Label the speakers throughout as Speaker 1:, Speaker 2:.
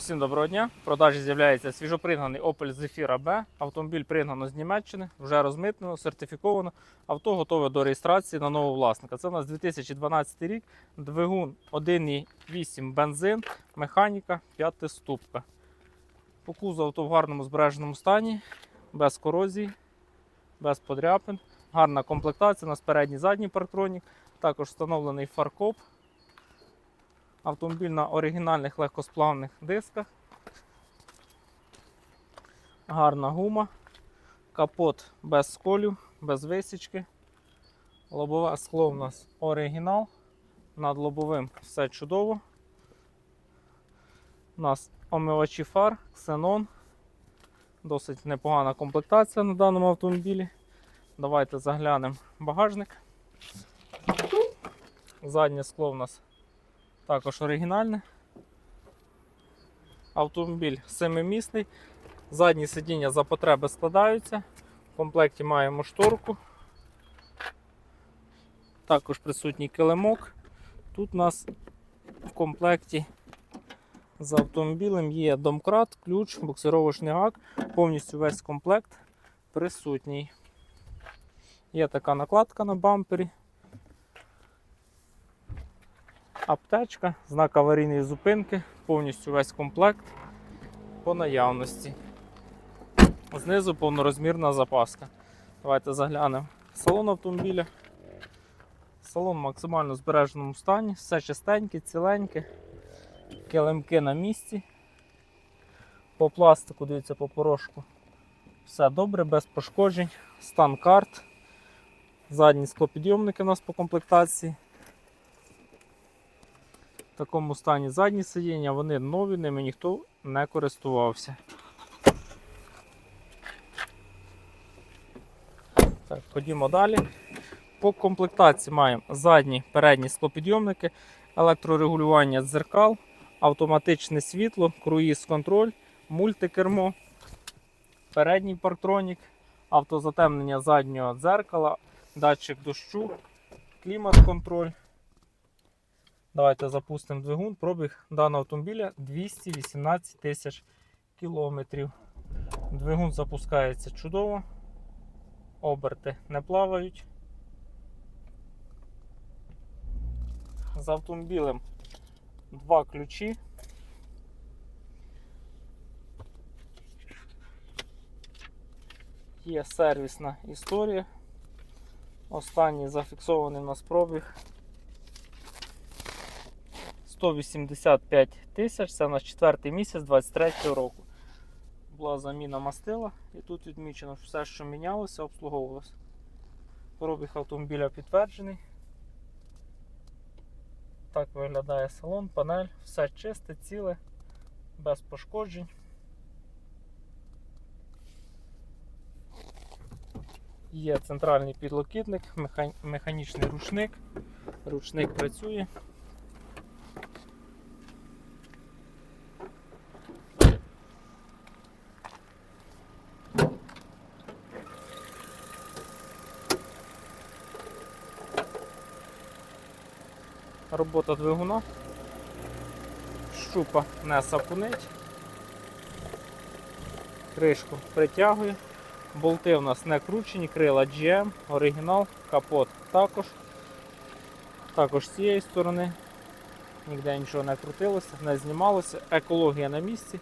Speaker 1: Всім доброго дня. В продажі з'являється свіжопригнаний Opel Zafira B. Автомобіль пригнано з Німеччини, вже розмитнено, сертифіковано. Авто готове до реєстрації на нового власника. Це у нас 2012 рік, двигун 1,8 бензин, механіка, 5 ступка. По кузову авто в гарному збереженому стані, без корозії, без подряпин. Гарна комплектація, у нас передній задній парктронік, також встановлений фаркоп. Автомобіль на оригінальних легкосплавних дисках. Гарна гума. Капот без сколів, без висічки. Лобове скло у нас оригінал. Над лобовим все чудово. У нас омивачі фар, ксенон. Досить непогана комплектація на даному автомобілі. Давайте заглянемо багажник. Заднє скло у нас також оригінальне. Автомобіль семимісний. Задні сидіння за потреби складаються. В комплекті маємо шторку. Також присутній килимок. Тут у нас в комплекті з автомобілем є домкрат, ключ, буксировочний гак, повністю весь комплект присутній. Є така накладка на бампері. Аптечка, знак аварійної зупинки, повністю весь комплект по наявності. Знизу повнорозмірна запаска. Давайте заглянемо. Салон автомобіля. Салон в максимально збереженому стані, все чистеньке, ціленьке, килимки на місці. По пластику, дивіться, по порошку. Все добре, без пошкоджень, стан карт. Задні склопідйомники у нас по комплектації. Такому стані задні сидіння, вони нові, ними ніхто не користувався. Так, ходімо далі. По комплектації маємо задні передні склопідйомники, електрорегулювання дзеркал, автоматичне світло, круїз-контроль, мультикермо, передній парктронік, автозатемнення заднього дзеркала, датчик дощу, клімат-контроль. Давайте запустимо двигун. Пробіг даного автомобіля 218 тисяч кілометрів. Двигун запускається чудово. Оберти не плавають. З автомобілем два ключі. Є сервісна історія. Останній зафіксований у нас пробіг 185 тисяч, це на четвертий місяць 23 року. Була заміна мастила і тут відмічено що все, що мінялося, обслуговувалося. Пробіг автомобіля підтверджений. Так виглядає салон, панель, все чисте, ціле, без пошкоджень. Є центральний підлокітник, механічний ручник. Ручник працює. Робота двигуна. Щупа не сапунить. Кришку притягує. Болти у нас не кручені, крила GM, оригінал, капот також. Також з цієї сторони. Ніде нічого не крутилося, не знімалося. Екологія на місці.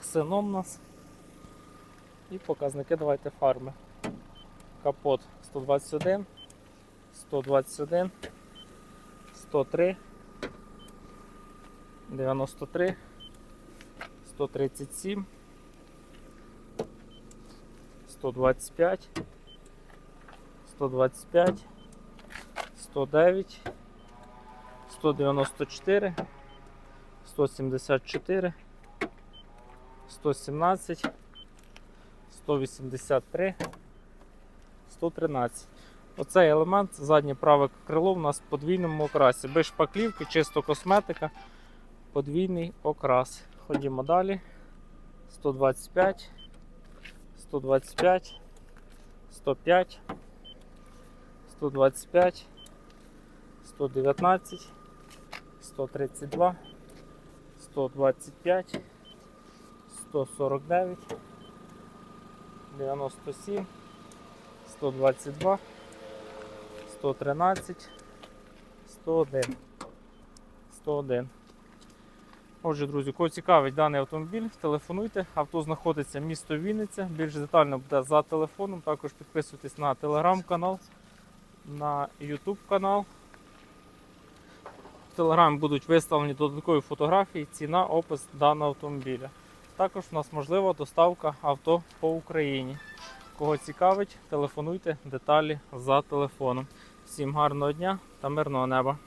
Speaker 1: Ксеном у нас. І показники давайте фарми. Капот 121, 121, 103, 93, 137, 125, 125, 109, 194, 174, 117. 183, 113. Оцей елемент, заднє праве крило у нас в подвійному окрасі. Без шпаклівки, чисто косметика, подвійний окрас. Ходімо далі. 125, 125, 105, 125, 119, 132, 125, 149, 97, 122, 113, 101. 101. Отже, друзі, кого цікавить даний автомобіль, телефонуйте. Авто знаходиться місто Вінниця. Більш детально буде за телефоном. Також підписуйтесь на телеграм-канал, на YouTube канал. В телеграмі будуть виставлені додаткові фотографії, ціна, опис даного автомобіля. Також у нас можлива доставка авто по Україні. Кого цікавить, телефонуйте деталі за телефоном. Всім гарного дня та мирного неба!